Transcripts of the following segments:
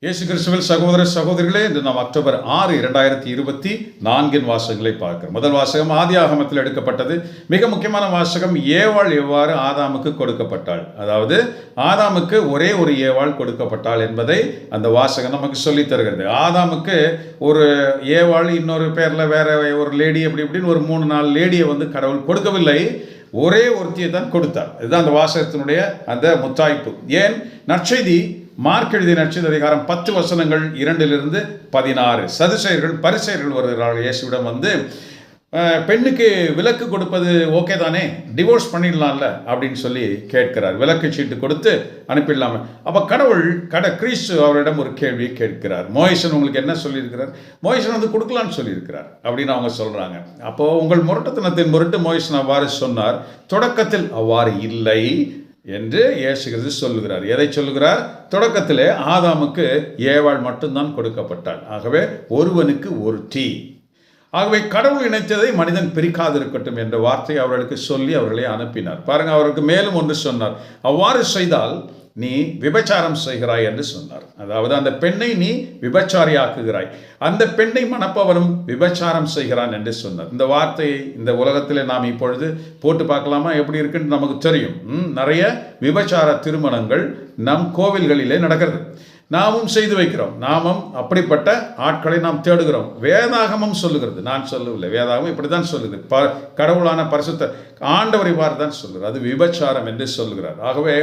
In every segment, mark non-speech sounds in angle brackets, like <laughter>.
இயேசு கிறிஸ்துவில் சகோதர சகோதரிகளே இன்று நாம் அக்டோபர் ஆறு இரண்டாயிரத்தி இருபத்தி நான்கின் வாசகங்களை பார்க்கிறோம். முதல் வாசகம் ஆதி ஆகமத்தில் எடுக்கப்பட்டது. மிக முக்கியமான வாசகம் ஏவாள் எவ்வாறு ஆதாமுக்கு கொடுக்கப்பட்டாள்? அதாவது ஆதாமுக்கு ஒரே ஒரு ஏவாள் கொடுக்கப்பட்டாள் என்பதை அந்த வாசகம் நமக்கு சொல்லித் தருகிறது. ஆதாமுக்கு ஒரு ஏவாள் இன்னொரு பேரில் வேற ஒரு லேடி அப்படி இப்படின்னு ஒரு மூணு நாலு லேடியை வந்து கடவுள் கொடுக்கவில்லை. ஒரே ஒருத்தியை தான் கொடுத்தார். இதுதான் அந்த வாசகத்தினுடைய அந்த முத்தாய்ப்பு. ஏன்? நற்செய்தி மார்க் எழுதிய நட்சத்திர அதிகாரம் பத்து வசனங்கள் இரண்டிலிருந்து பதினாறு. சதுசெயர்கள் பரிசெயர்கள் வருகிறார்கள். இயேசுவிடம் வந்து பெண்ணுக்கு விலக்கு கொடுப்பது ஓகே தானே? டிவோர்ஸ் பண்ணிடலாம்ல? அப்படின்னு சொல்லி கேட்கிறார். விலக்கு சீட்டு கொடுத்து அனுப்பிடலாமே. அப்போ கடவுள் கட கிறிஸ்து அவரிடம் ஒரு கேள்வியை கேட்கிறார். மோயிசன் உங்களுக்கு என்ன சொல்லியிருக்கிறார்? மோயிசன் வந்து கொடுக்கலான்னு சொல்லியிருக்கிறார் அப்படின்னு அவங்க சொல்கிறாங்க அப்போது உங்கள் முரட்டத்தனத்தின் முரட்டு மோயிசன் அவ்வாறு சொன்னார் தொடக்கத்தில் அவ்வாறு இல்லை என்று இயேசு கிறிஸ்து சொல்லுகிறார். எதை சொல்லுகிறார்? தொடக்கத்திலே ஆதாமுக்கு ஏவாள் மட்டும்தான் கொடுக்கப்பட்டாள். ஆகவே ஒருவனுக்கு ஒரு டீ. ஆகவே கடவுள் இணைத்ததை மனிதன் பிரிக்காதிருக்கட்டும் என்ற வார்த்தையை அவர்களுக்கு சொல்லி அவர்களை அனுப்பினார். பாருங்க அவருக்கு மேலும் ஒன்று சொன்னார். அவ்வாறு செய்தால் நீ விபச்சாரம் செய்கிறாய் என்று சொன்னார். அதாவது அந்த பெண்ணை நீ விபச்சாரியாக்குகிறாய். அந்த பெண்ணை மணப்பவனும் விபச்சாரம் செய்கிறான் என்று சொன்னார். இந்த வார்த்தையை இந்த உலகத்தில் நாம் இப்பொழுது போட்டு பார்க்கலாமா? எப்படி இருக்குன்னு நமக்கு தெரியும். நிறைய விபச்சார திருமணங்கள் நம் கோவில்களிலே நடக்கிறது. நாமும் செய்து வைக்கிறோம். நாமும் அப்படிப்பட்ட ஆட்களை நாம் தேடுகிறோம். வேதாகமம் சொல்லுகிறது. நான் சொல்லவில்லை. வேதாகமம் இப்படி தான் சொல்லுது. ப கடவுளான பரிசுத்த ஆண்டவரை வார்த்தை தான் சொல்லுகிறார் அது விபச்சாரம் என்று சொல்லுகிறார். ஆகவே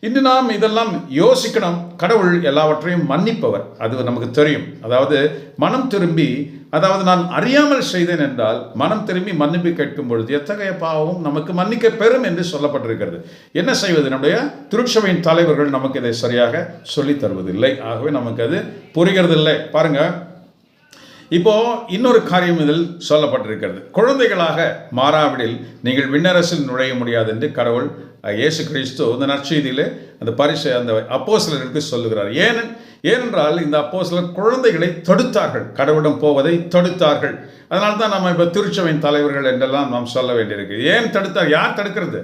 இன்று நாம் இதெல்லாம் யோசிக்கணும். கடவுள் எல்லாவற்றையும் மன்னிப்பவர். அது நமக்கு தெரியும். அதாவது மனம் திரும்பி அதாவது நான் அறியாமல் செய்தேன் என்றால் மனம் திரும்பி மன்னிப்பு கேட்கும் பொழுது எத்தகைய பாவமும் நமக்கு மன்னிக்க பெறும் என்று சொல்லப்பட்டிருக்கிறது. என்ன செய்வது நம்முடைய திருச்சபையின் தலைவர்கள் நமக்கு இதை சரியாக சொல்லித் தருவதில்லை. ஆகவே நமக்கு அது புரிகிறதில்லை. பாருங்க. இப்போ இன்னொரு காரியம் இதில் சொல்லப்பட்டிருக்கிறது. குழந்தைகளாக மாறாவிடில் நீங்கள் விண்ணரசில் நுழைய முடியாது என்று கடவுள் இயேசு கிறிஸ்து இந்த நற்செய்தியிலே அந்த பரிசு அந்த அப்போசலருக்கு சொல்லுகிறார். ஏன் ஏனென்றால் இந்த அப்போஸ்தலர் குழந்தைகளை தடுத்தார்கள். கடவுளிடம் போவதை தடுத்தார்கள். அதனால தான் நம்ம இப்போ திருச்சபையின் தலைவர்கள் என்றெல்லாம் நாம் சொல்ல வேண்டியிருக்கு. ஏன் தடுத்தார்? யார் தடுக்கிறது?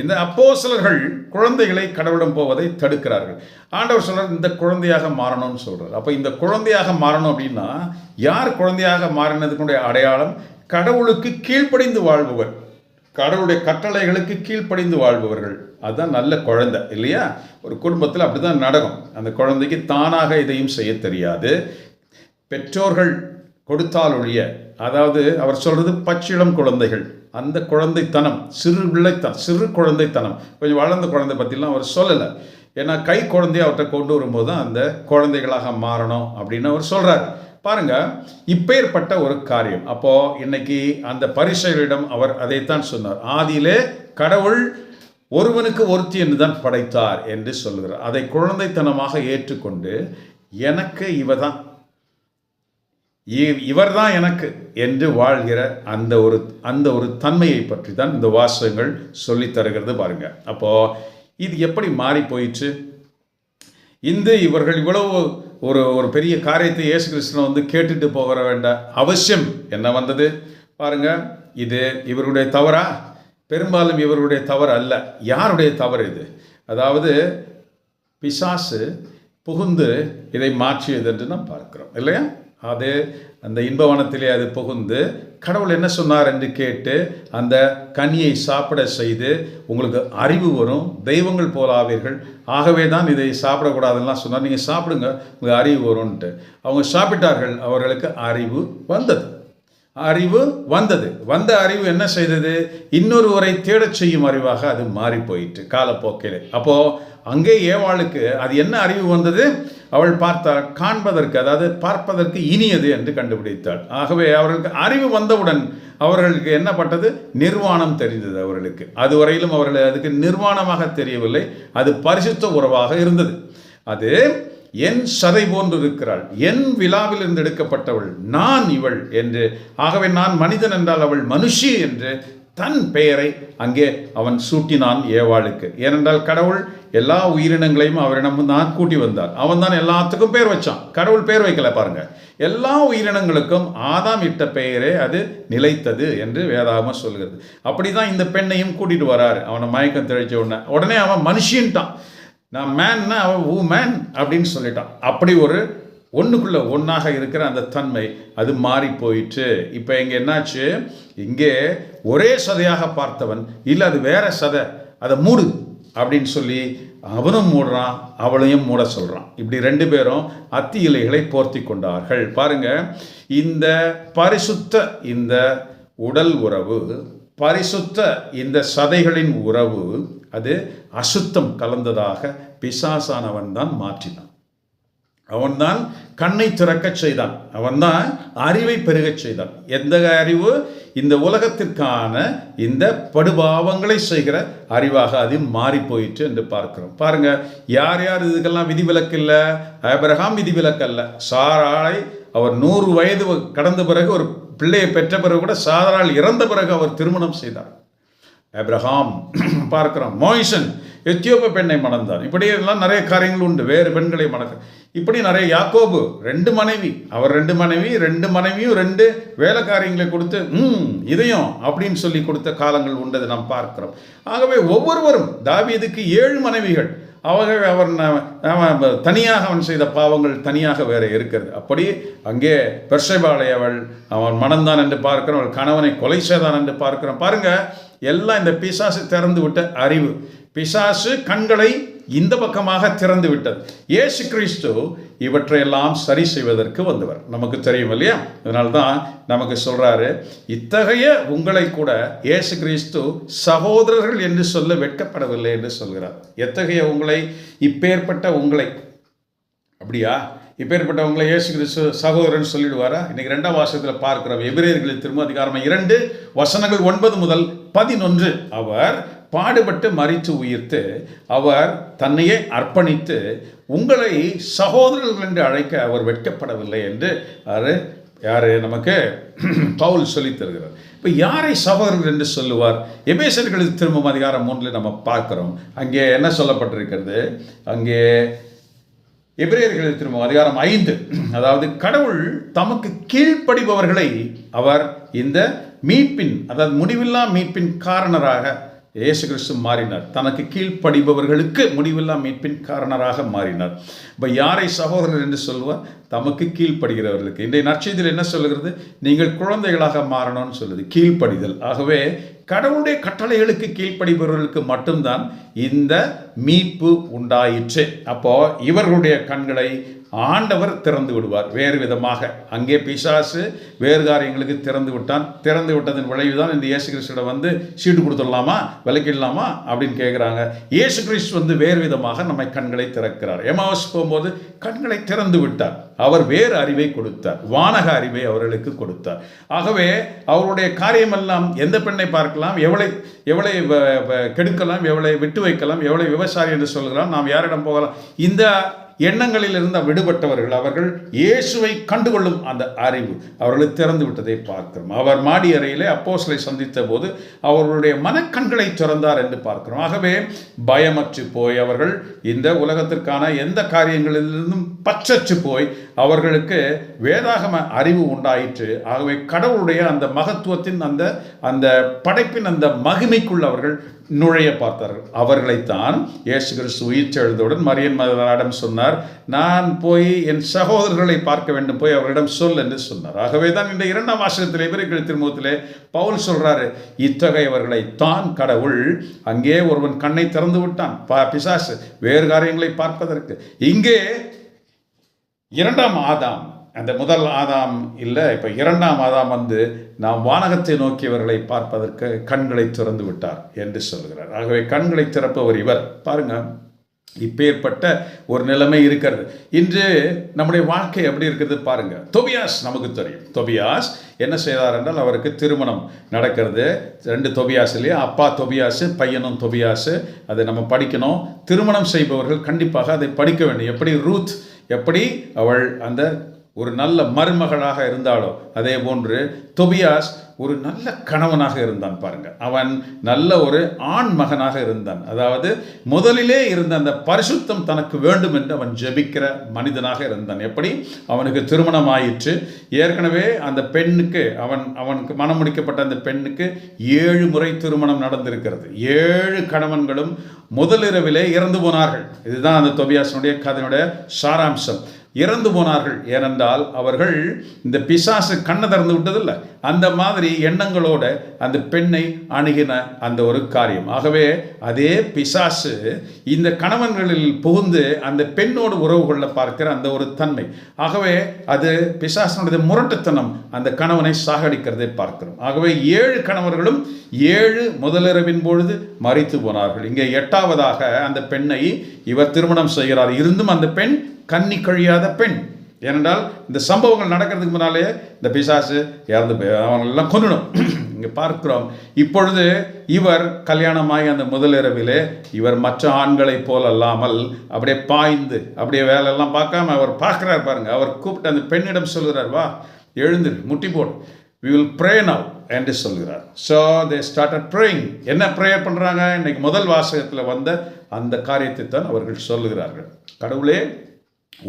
இந்த அப்போஸ்தலர்கள் குழந்தைகளை கடவுளிடம் போவதை தடுக்கிறார்கள். ஆண்டவர் சொல்கிறார் இந்த குழந்தையாக மாறணும்னு சொல்கிறார் அப்போ இந்த குழந்தையாக மாறணும் அப்படின்னா யார் குழந்தையாக மாறினதுக்குடைய அடையாளம்? கடவுளுக்கு கீழ்ப்படிந்து வாழ்பவர். கடவுளுடைய கட்டளைகளுக்கு கீழ்ப்படிந்து வாழ்பவர்கள். அதுதான் நல்ல குழந்தை இல்லையா? ஒரு குடும்பத்தில் அப்படி தான் நடக்கும். அந்த குழந்தைக்கு தானாக இதையும் செய்ய தெரியாது. பெற்றோர்கள் கொடுத்தால் ஒழிய அதாவது அவர் சொல்கிறது பச்சிளம் குழந்தைகள் அந்த குழந்தைத்தனம் சிறு பிள்ளைத்தனம் சிறு குழந்தைத்தனம் கொஞ்சம் வளர்ந்த குழந்தை பற்றிலாம் அவர் சொல்லலை. ஏன்னா கை குழந்தைய அவர்கிட்ட கொண்டு வரும்போது தான் அந்த குழந்தைகளாக மாறணும் அப்படின்னு அவர் சொல்கிறார் பாருங்க இப்பேற்பட்ட ஒரு காரியம். அப்போ இன்னைக்கு அந்த பரிசைகளிடம் அவர் அதைத்தான் சொன்னார். ஆதியிலே கடவுள் ஒருவனுக்கு ஒருத்தி என்று தான் படைத்தார் என்று சொல்லுகிறார். அதை குழந்தைத்தனமாக ஏற்றுக்கொண்டு எனக்கு இவ தான் இவர் தான் எனக்கு என்று வாழ்கிற அந்த ஒரு அந்த ஒரு தன்மையை பற்றி தான் இந்த வாசகங்கள் சொல்லி தருகிறது பாருங்க. அப்போ இது எப்படி மாறி போயிடுச்சு இந்த இவர்கள் இவ்வளவு ஒரு ஒரு பெரிய காரியத்தை இயேசு கிருஷ்ணன் வந்து கேட்டுட்டு போகிற வேண்ட அவசியம் என்ன வந்தது? பாருங்க இது இவருடைய தவறா? பெரும்பாலும் இவருடைய தவறு அல்ல. யாருடைய தவறு இது? அதாவது பிசாசு புகுந்து இதை மாற்றியது என்று நாம் பார்க்கிறோம். இல்லையா? அது அந்த இன்பவனத்திலே அது புகுந்து கடவுள் என்ன சொன்னார்? என்று கேட்டு அந்த கனியை சாப்பிட செய்து உங்களுக்கு அறிவு வரும் தெய்வங்கள் போலாவீர்கள் ஆகவே தான் இதை சாப்பிடக்கூடாதுலாம் சொன்னார். நீங்கள் சாப்பிடுங்க உங்களுக்கு அறிவு வரும்ன்ட்டு. அவங்க சாப்பிட்டார்கள் அவர்களுக்கு அறிவு வந்தது. அறிவு வந்தது. வந்த அறிவு என்ன செய்தது? இன்னொருவரை தேடச் செய்யும் அறிவாக அது மாறி போயிட்டு காலப்போக்கிலே. அப்போ அங்கே ஏவாளுக்கு அது என்ன அறிவு வந்தது? அவள் பார்த்தாள் காண்பதற்கு அதாவது பார்ப்பதற்கு இனியது என்று கண்டுபிடித்தாள். ஆகவே அவர்களுக்கு அறிவு வந்தவுடன் அவர்களுக்கு என்ன பட்டது? நிர்வாணம் தெரிந்தது அவர்களுக்கு. அதுவரையிலும் அவர்கள் அதுக்கு நிர்வாணமாக தெரியவில்லை. அது பரிசுத்த உறவாக இருந்தது. அது என் சதை போன்று இருக்கிறாள் என் விழாவில் இருந்து எடுக்கப்பட்டவள் நான் இவள் என்று ஆகவே நான் மனிதன் என்றால் அவள் மனுஷி என்று தன் பெயரை அங்கே அவன் சூட்டினான் ஏவாளுக்கு. ஏனென்றால் கடவுள் எல்லா உயிரினங்களையும் அவரிடம் தான் கூட்டி வந்தார். அவன் தான் எல்லாத்துக்கும் பேர் வச்சான். கடவுள் பேர் வைக்கல பாருங்க. எல்லா உயிரினங்களுக்கும் ஆதாம் இட்ட பெயரே அது நிலைத்தது என்று வேதாகமாக சொல்கிறது. அப்படிதான் இந்த பெண்ணையும் கூட்டிட்டு வராரு. அவனை மயக்கம் தெளிச்ச உடனே. உடனே அவன் மனுஷின்ட்டான். நான் மேன்னா அவன் ஊ மேன் அப்படின்னு சொல்லிட்டான். அப்படி ஒரு ஒன்றுக்குள்ள ஒன்றாக இருக்கிற அந்த தன்மை அது மாறி போயிட்டு இப்போ இங்கே என்னாச்சு? இங்கே ஒரே சதையாக பார்த்தவன் இல்லை அது வேற சதை அதை மூடு அப்படின்னு சொல்லி அவனும் மூடுறான் அவளையும் மூட சொல்கிறான் இப்படி ரெண்டு பேரும் அத்தி இலைகளை போர்த்தி கொண்டார்கள். பாருங்க இந்த பரிசுத்த இந்த உடல் உறவு பரிசுத்த இந்த சதைகளின் உறவு அது அசுத்தம் கலந்ததாக பிசாசானவன் தான் மாற்றினான். அவன்தான் கண்ணை திறக்கச் செய்தான். அவன்தான் அறிவை பெருகச் செய்தான். எந்த அறிவு? இந்த உலகத்திற்கான இந்த படுபாவங்களை செய்கிற அறிவாக அது மாறி போயிட்டு என்று பார்க்கிறோம். பாருங்க யார் யார் இதுக்கெல்லாம் விதிவிலக்கு இல்லை? ஆபிரகாம் விதிவிலக்கு அல்ல. சாராளை அவர் நூறு வயது கடந்த பிறகு ஒரு பிள்ளையை பெற்ற பிறகு கூட சாதாரால் இறந்த பிறகு அவர் திருமணம் செய்தார். அப்ரஹாம் <clears throat> பார்க்கிறோம். மோயிசன் எத்தியோப பெண்ணை மணந்தார். இப்படி எல்லாம் நிறைய காரியங்கள் உண்டு. வேறு பெண்களை மணக்க. இப்படி நிறைய யாக்கோபு ரெண்டு மனைவி. அவர் ரெண்டு மனைவி ரெண்டு மனைவியும் ரெண்டு வேலைக்காரியங்களை கொடுத்து ம் இதையும் அப்படின்னு சொல்லி கொடுத்த காலங்கள் உண்டது நாம் பார்க்கிறோம். ஆகவே ஒவ்வொருவரும் தாவீதுக்கு ஏழு மனைவிகள். அவர்கள் அவர் அவன் தனியாக அவன் செய்த பாவங்கள் தனியாக வேற இருக்கிறது. அப்படி அங்கே பெர்ஷபாளை அவள் அவன் மணந்தான் என்று பார்க்கிறோம். அவள் கணவனை கொலை செய்தான் என்று பார்க்கிறோம். பாருங்கள் எல்லாம் இந்த பிசாசு திறந்து விட்ட அறிவு. பிசாசு கண்களை இந்த பக்கமாக திறந்து விட்டது. ஏசு கிறிஸ்து இவற்றையெல்லாம் சரி செய்வதற்கு வந்தவர். நமக்கு தெரியும் இல்லையா? அதனால தான் நமக்கு சொல்கிறாரு இத்தகைய உங்களை கூட இயேசு கிறிஸ்து சகோதரர்கள் என்று சொல்ல வெட்கப்படவில்லை என்று சொல்கிறார். எத்தகைய உங்களை? இப்பேற்பட்ட உங்களை. அப்படியா? இப்பேற்பட்டவங்களை இயேசு கிறிஸ்து சகோதரன் சொல்லிடுவாரா? இன்னைக்கு ரெண்டாம் வாசத்தில் பார்க்கிறோம் எபிரேயர்களில் திரும்ப அதிகாரம் இரண்டு வசனங்கள் ஒன்பது முதல் பதினொன்று. அவர் பாடுபட்டு மறித்து உயிர்த்து அவர் தன்னையே அர்ப்பணித்து உங்களை சகோதரர்கள் என்று அழைக்க அவர் வெட்கப்படவில்லை என்று அவர் யார்? நமக்கு <clears throat> பவுல் சொல்லித் தருகிறார். இப்போ யாரை சகோதரர்கள் என்று சொல்லுவார்? எபேசர்களுக்கு திரும்பும் அதிகாரம் மூன்றில் நம்ம பார்க்குறோம். அங்கே என்ன சொல்லப்பட்டிருக்கிறது? அங்கே எபிரேயர்கள் திரும்ப அதிகாரம் ஐந்து. அதாவது கடவுள் தமக்கு கீழ்ப்படிபவர்களை அவர் இந்த மீட்பின் அதாவது முடிவில்லா மீட்பின் காரணராக இயேசு கிறிஸ்து மாறினார். தனக்கு கீழ்ப்படிபவர்களுக்கு முடிவில்லா மீட்பின் காரணராக மாறினார். இப்போ யாரை சகோதரர் என்று சொல்லுவார்? தமக்கு கீழ்ப்படுகிறவர்களுக்கு. இன்றைய நற்செய்தியில் என்ன சொல்லுகிறது? நீங்கள் குழந்தைகளாக மாறணும்னு சொல்லுது. கீழ்ப்படிதல். ஆகவே கடவுளுடைய கட்டளைகளுக்கு கீழ்ப்படிபவர்களுக்கு மட்டும்தான் இந்த மீட்பு உண்டாயிற்று. அப்போ இவர்களுடைய கண்களை ஆண்டவர் திறந்து விடுவார். வேறு விதமாக அங்கே பிசாசு வேறு காரியங்களுக்கு திறந்து விட்டான். திறந்து விட்டதன் விளைவுதான் இந்த இயேசு கிறிஸ்துவிடம் வந்து சீட்டு கொடுத்துடலாமா? விலக்கிடலாமா? அப்படின்னு கேட்குறாங்க இயேசு கிறிஸ்து வந்து வேறு விதமாக நம்மை கண்களை திறக்கிறார். எமாவஸ் போகும்போது கண்களை திறந்து விட்டார். அவர் வேறு அறிவை கொடுத்தார். வானக அறிவை அவர்களுக்கு கொடுத்தார். ஆகவே அவருடைய காரியமெல்லாம் எந்த பெண்ணை பார்க்கலாம்? எவளை எவளை வ- வ- கெடுக்கலாம்? எவளை விட்டு வைக்கலாம்? எவளை விவசாயி என்று சொல்கிறான்? நாம் யாரிடம் போகலாம்? இந்த எண்ணங்களில் இருந்த விடுபட்டவர்கள் அவர்கள் இயேசுவை கண்டுகொள்ளும் அந்த அறிவு அவர்களை திறந்து விட்டதை பார்க்கிறோம். அவர் மாடி அறையிலே அப்போஸ்தலரை சந்தித்த போது அவர்களுடைய மனக்கண்களை திறந்தார் என்று பார்க்கிறோம். ஆகவே பயமற்று போய் அவர்கள் இந்த உலகத்திற்கான எந்த காரியங்களிலிருந்தும் பச்சச்சு போய் அவர்களுக்கு வேதாகம அறிவு உண்டாயிற்று. ஆகவே கடவுளுடைய அந்த மகத்துவத்தின் அந்த அந்த படைப்பின் அந்த மகிமைக்குள் அவர்கள் நுழைய பார்த்தார்கள். அவர்களைத்தான் இயேசு கிறிஸ்து உயிர்த்தெழுந்தவுடன் மரியன் மதராடம் சொன்னார் நான் போய் என் சகோதரர்களை பார்க்க வேண்டும் போய் அவரிடம் சொல் என்று சொன்னார். ஆகவே தான் இந்த இரண்டாம் வாசகத்தில் இவர்கள் திருமுகத்திலே பவுல் சொல்றாரு இத்தகையவர்களை தான் கடவுள் அங்கே ஒருவன் கண்ணை திறந்து விட்டான். பா பிசாசு வேறு காரியங்களை பார்ப்பதற்கு. இங்கே இரண்டாம் ஆதாம் அந்த முதல் ஆதாம் இல்லை இப்போ இரண்டாம் ஆதாம் வந்து நாம் வானகத்தை நோக்கியவர்களை பார்ப்பதற்கு கண்களை திறந்து விட்டார் என்று சொல்கிறார். ஆகவே கண்களை திறப்பவர் இவர். பாருங்க இப்பேற்பட்ட ஒரு நிலைமை இருக்கிறது. இன்று நம்முடைய வாழ்க்கை எப்படி இருக்கிறது பாருங்க. தொபியாஸ் நமக்கு தெரியும். தொபியாஸ் என்ன செய்தார் என்றால் அவருக்கு திருமணம் நடக்கிறது. ரெண்டு தொபியாஸ் இல்லையா? அப்பா தொபியாசு பையனும் தொபியாசு அதை நம்ம படிக்கணும். திருமணம் செய்பவர்கள் கண்டிப்பாக அதை படிக்க வேண்டும். எப்படி ரூத் எப்படி அவள் அந்த ஒரு நல்ல மருமகளாக இருந்தாலோ அதே போன்று தொபியாஸ் ஒரு நல்ல கணவனாக இருந்தான் பாருங்க. அவன் நல்ல ஒரு ஆண் மகனாக இருந்தான். அதாவது முதலிலே இருந்த அந்த பரிசுத்தம் தனக்கு வேண்டும் என்று அவன் ஜெபிக்கிற மனிதனாக இருந்தான். எப்படி? அவனுக்கு திருமணம் ஆயிற்று. ஏற்கனவே அந்த பெண்ணுக்கு அவன் அவனுக்கு மனம் முடிக்கப்பட்ட அந்த பெண்ணுக்கு ஏழு முறை திருமணம் நடந்திருக்கிறது. ஏழு கணவன்களும் முதலிரவிலே இறந்து போனார்கள். இதுதான் அந்த தொபியாசனுடைய கதையினுடைய சாராம்சம். இறந்து போனார்கள். ஏனென்றால் அவர்கள் இந்த பிசாசு கண்ணை திறந்து விட்டதில்லை. அந்த மாதிரி எண்ணங்களோட அந்த பெண்ணை அணுகின அந்த ஒரு காரியம். ஆகவே அதே பிசாசு இந்த கணவன்களில் புகுந்து அந்த பெண்ணோடு உறவு கொள்ள பார்க்கிற அந்த ஒரு தன்மை. ஆகவே அது பிசாசனுடைய முரட்டுத்தனம் அந்த கணவனை சாகடிக்கிறதை பார்க்கிறோம். ஆகவே ஏழு கணவர்களும் ஏழு முதலிரவின் பொழுது மறித்து போனார்கள். இங்கே எட்டாவதாக அந்த பெண்ணை இவர் திருமணம் செய்கிறார். இருந்தும் அந்த பெண் கன்னி கழியாத பெண். ஏனென்றால் இந்த சம்பவங்கள் நடக்கிறதுக்கு முன்னாலே இந்த பிசாசு இறந்து போய் அவங்களெல்லாம் கொல்லணும் <clears throat> இங்கே பார்க்கிறோம். இப்பொழுது இவர் கல்யாணமாகி அந்த முதலிரவிலே இவர் மற்ற ஆண்களைப் போல் அல்லாமல் அப்படியே பாய்ந்து அப்படியே வேலையெல்லாம் பார்க்காம அவர் பார்க்குறார் பாருங்க. அவர் கூப்பிட்டு அந்த பெண்ணிடம் சொல்கிறார் வா எழுந்து முட்டி போடு. வி வில் ப்ரே நவ் என்று சொல்கிறார். ஸோ தே ஸ்டார்டட் ப்ரேயிங் என்ன ப்ரேயர் பண்ணுறாங்க இன்னைக்கு முதல் வாசகத்தில் வந்த அந்த காரியத்தை தான் அவர்கள் சொல்லுகிறார்கள். கடவுளே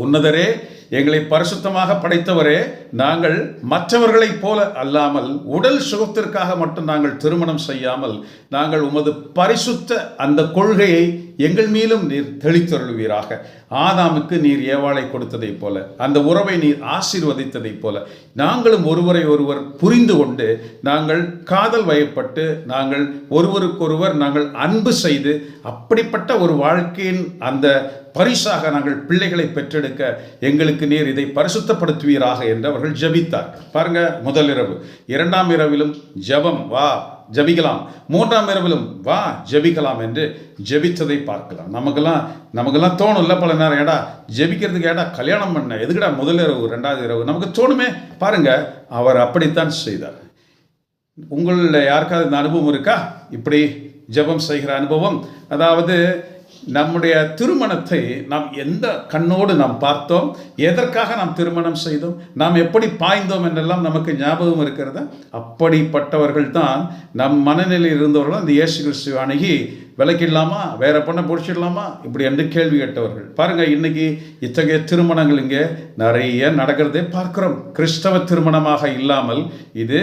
உன்னதரே எங்களை பரிசுத்தமாக படைத்தவரே நாங்கள் மற்றவர்களைப் போல அல்லாமல் உடல் சுகத்திற்காக மட்டும் நாங்கள் திருமணம் செய்யாமல் நாங்கள் உமது பரிசுத்த அந்த கொள்கையை எங்கள் மீதும் நீர் தெளித்தருள்வீராக. ஆதாமுக்கு நீர் ஏவாளை கொடுத்ததைப் போல அந்த உறவை நீர் ஆசீர்வதித்ததைப் போல நாங்களும் ஒருவரை ஒருவர் புரிந்து கொண்டு நாங்கள் காதல் வயப்பட்டு நாங்கள் ஒருவருக்கொருவர் நாங்கள் அன்பு செய்து அப்படிப்பட்ட ஒரு வாழ்க்கையின் அந்த பரிசாக நாங்கள் பிள்ளைகளை பெற்றெடுக்க எங்களுக்கு நீர் இதை பரிசுத்தப்படுத்துவீராக என்று அவர்கள் ஜெபித்தார். பாருங்க முதல் இரவு. இரண்டாம் இரவிலும் ஜெபம் வா ஜெபிக்கலாம். மூன்றாம் இரவிலும் வா ஜெபிக்கலாம் என்று ஜபித்ததை பார்க்கலாம். நமக்கெல்லாம் நமக்கெல்லாம் தோணும்ல பல நேரம். ஏடா ஜெபிக்கிறதுக்கு ஏடா கல்யாணம் பண்ண எதுக்கடா முதல் இரவு ரெண்டாவது இரவு? நமக்கு தோணுமே. பாருங்க அவர் அப்படித்தான் செய்தார். உங்களில் யாருக்காவது இந்த அனுபவம் இருக்கா? இப்படி ஜெபம் செய்கிற அனுபவம். அதாவது நம்முடைய திருமணத்தை நாம் எந்த கண்ணோடு நாம் பார்த்தோம்? எதற்காக நாம் திருமணம் செய்தோம்? நாம் எப்படி பாய்ந்தோம் என்றெல்லாம் நமக்கு ஞாபகம் இருக்கிறது? அப்படிப்பட்டவர்கள் தான் நம் மனநிலையில் இருந்தவர்கள். அந்த இயேசு கிறிஸ்து அணுகி விலைக்கிடலாமா வேற பொண்ணை பிடிச்சிடலாமா? இப்படி என்று கேள்வி கேட்டவர்கள். பாருங்க இன்னைக்கு இத்தகைய திருமணங்கள் இங்கே நிறைய நடக்கிறதே பார்க்கிறோம். கிறிஸ்தவ திருமணமாக இல்லாமல் இது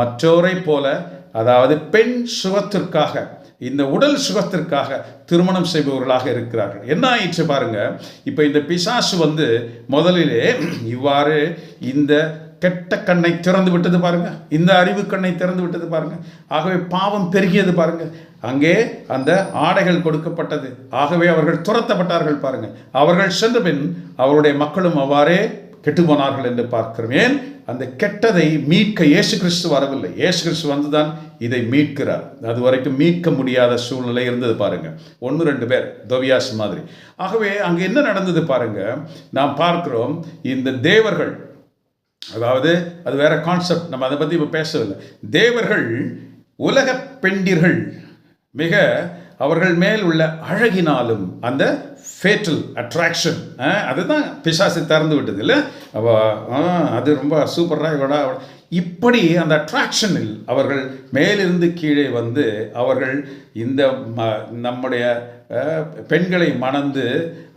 மற்றோரை போல அதாவது பெண் சுகத்திற்காக இந்த உடல் சுகத்திற்காக திருமணம் செய்பவர்களாக இருக்கிறார்கள். என்ன ஆயிடுச்சு பாருங்க? இப்போ இந்த பிசாசு வந்து முதலிலே இவ்வாறு இந்த கெட்ட கண்ணை திறந்து விட்டது பாருங்க. இந்த அறிவு கண்ணை திறந்து விட்டது பாருங்க. ஆகவே பாவம் பெருகியது பாருங்க. அங்கே அந்த ஆடைகள் கொடுக்கப்பட்டது. ஆகவே அவர்கள் துரத்தப்பட்டார்கள் பாருங்க. அவர்கள் சென்ற பின் அவருடைய மக்களும் அவ்வாறே கெட்டு போனார்கள் என்று பார்க்கிறோம். ஏன்? அந்த கெட்டதை மீட்க இயேசு கிறிஸ்து வரவில்லை. இயேசு கிறிஸ்து வந்துதான் இதை மீட்கிறார். அது வரைக்கும் மீட்க முடியாத சூழ்நிலை இருந்தது பாருங்க. ஒன்று ரெண்டு பேர் தொவியாஸ் மாதிரி. ஆகவே அங்கே என்ன நடந்தது பாருங்க. நாம் பார்க்கிறோம் இந்த தேவர்கள் அதாவது அது வேற கான்செப்ட் நம்ம அதை பற்றி இப்போ பேசவில்லை. தேவர்கள் உலக பெண்டிர்கள். மிக அவர்கள் மேல் உள்ள அழகினாலும் அந்த ஃபேட்டல் அட்ராக்ஷன் அதுதான் பிசாசு திறந்து விட்டது இல்லை? அவ அது ரொம்ப சூப்பராக இவடா இப்படி அந்த அட்ராக்ஷனில் அவர்கள் மேலிருந்து கீழே வந்து அவர்கள் இந்த ம- நம்முடைய பெண்களை மணந்து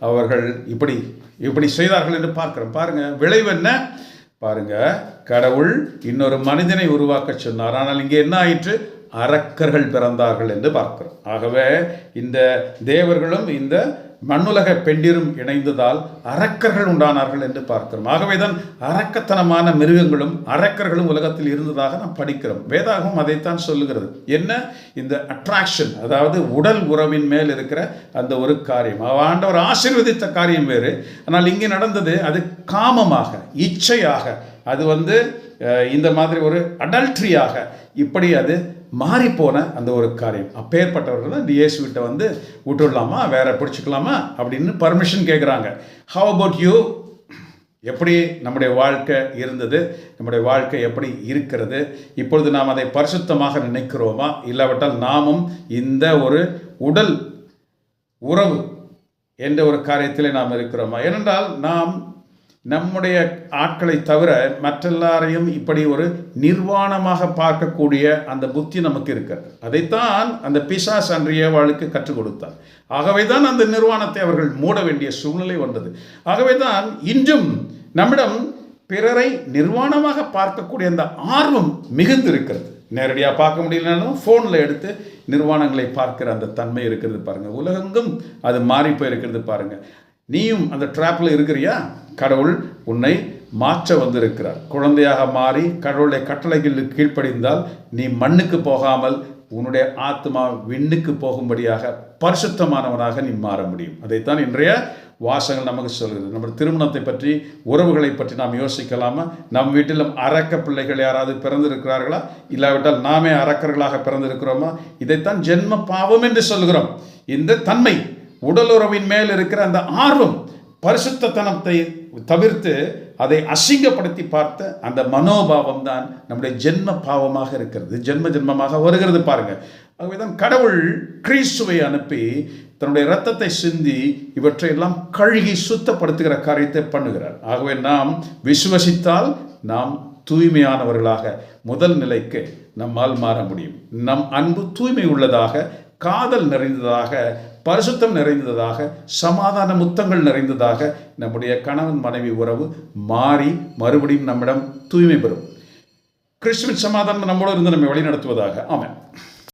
அவர்கள் இப்படி இப்படி செய்தார்கள் என்று பார்க்குறோம். பாருங்கள் விளைவு என்ன? பாருங்கள் கடவுள் இன்னொரு மனிதனை உருவாக்க சொன்னார். ஆனால் இங்கே என்ன ஆயிற்று? அரக்கர்கள் பிறந்தார்கள் என்று பார்க்கிறோம். ஆகவே இந்த தேவர்களும் இந்த மண்ணுலக பெண்டிரும் இணைந்ததால் அரக்கர்கள் உண்டானார்கள் என்று பார்க்கிறோம். ஆகவே தான் அரக்கத்தனமான மிருகங்களும் அரக்கர்களும் உலகத்தில் இருந்ததாக நாம் படிக்கிறோம். வேதாகம் அதைத்தான் சொல்லுகிறது. என்ன? இந்த அட்ராக்ஷன் அதாவது உடல் உறவின் மேல் இருக்கிற அந்த ஒரு காரியம். அவ ஆண்டவர் ஆசீர்வதித்த காரியம் வேறு. ஆனால் இங்கே நடந்தது அது காமமாக இச்சையாக. அது வந்து இந்த மாதிரி ஒரு அடல்ட்ரியாக இப்படி அது மாறிப்போன அந்த ஒரு காரியம். அப்பேற்பட்டவர்கள் தான் இந்த இயேசுகிட்ட வந்து விட்டுடலாமா? வேற பிடிச்சிக்கலாமா? அப்படின்னு பர்மிஷன் கேட்குறாங்க ஹவ் அபவுட் யூ எப்படி நம்முடைய வாழ்க்கை இருந்தது? நம்முடைய வாழ்க்கை எப்படி இருக்கிறது? இப்பொழுது நாம் அதை பரிசுத்தமாக நினைக்கிறோமா? இல்லாவிட்டால் நாமும் இந்த ஒரு உடல் உறவு என்ற ஒரு காரியத்தில் நாம் இருக்கிறோமா? ஏனென்றால் நாம் நம்முடைய ஆட்களை தவிர மற்றெல்லாரையும் இப்படி ஒரு நிர்வாணமாக பார்க்கக்கூடிய அந்த புத்தி நமக்கு இருக்கிறது. அதைத்தான் அந்த பிசாஸ் அன்றைய ஏவாளுக்கு கற்றுக் கொடுத்தார். ஆகவே தான் அந்த நிர்வாணத்தை அவர்கள் மூட வேண்டிய சூழ்நிலை வந்தது. ஆகவே தான் இன்றும் நம்மிடம் பிறரை நிர்வாணமாக பார்க்கக்கூடிய அந்த ஆர்வம் மிகுந்திருக்கிறது. நேரடியாக பார்க்க முடியலனாலும் ஃபோனில் எடுத்து நிர்வாணங்களை பார்க்கிற அந்த தன்மை இருக்கிறது பாருங்கள் உலகெங்கும் அது மாறி போயிருக்கிறது பாருங்கள் நீயும் அந்த ட்ராப்பில் இருக்கிறியா? கடவுள் உன்னை மாற்ற வந்திருக்கிறார். குழந்தையாக மாறி கடவுளுடைய கட்டளைகளுக்கு கீழ்ப்படிந்தால் நீ மண்ணுக்கு போகாமல் உன்னுடைய ஆத்மா விண்ணுக்கு போகும்படியாக பரிசுத்தமானவனாக நீ மாற முடியும். அதைத்தான் இன்றைய வாசகங்கள் நமக்கு சொல்கிறது நம்ம திருமணத்தை பற்றி உறவுகளை பற்றி நாம் யோசிக்கலாமா? நம் வீட்டிலும் அரக்க பிள்ளைகள் யாராவது பிறந்திருக்கிறார்களா? இல்லாவிட்டால் நாமே அரக்கர்களாக பிறந்திருக்கிறோமா? இதைத்தான் ஜென்ம பாவம் என்று சொல்கிறோம் இந்த தன்மை உடலுறவின் மேல் இருக்கிற அந்த ஆர்வம் பரிசுத்தத்தனத்தை தவிர்த்து அதை அசிங்கப்படுத்தி பார்த்த அந்த மனோபாவம் தான் நம்முடைய ஜென்ம பாவமாக இருக்கிறது. ஜென்ம ஜென்மமாக வருகிறது பாருங்க. ஆகவேதான் கடவுள் கிறிஸ்துவை அனுப்பி தன்னுடைய இரத்தத்தை சிந்தி இவற்றையெல்லாம் கழுகி சுத்தப்படுத்துகிற காரியத்தை பண்ணுகிறார். ஆகவே நாம் விசுவசித்தால் நாம் தூய்மையானவர்களாக முதல் நிலைக்கு நம்மால் மாற முடியும். நம் அன்பு தூய்மை உள்ளதாக காதல் நிறைந்ததாக பரிசுத்தம் நிறைந்ததாக சமாதான முத்தங்கள் நிறைந்ததாக நம்முடைய கணவன் மனைவி உறவு மாறி மறுபடியும் நம்மிடம் தூய்மை பெறும். கிறிஸ்துவின் சமாதானம் நம்மளோடு இருந்து நம்மை வழிநடத்துவதாக. ஆமாம்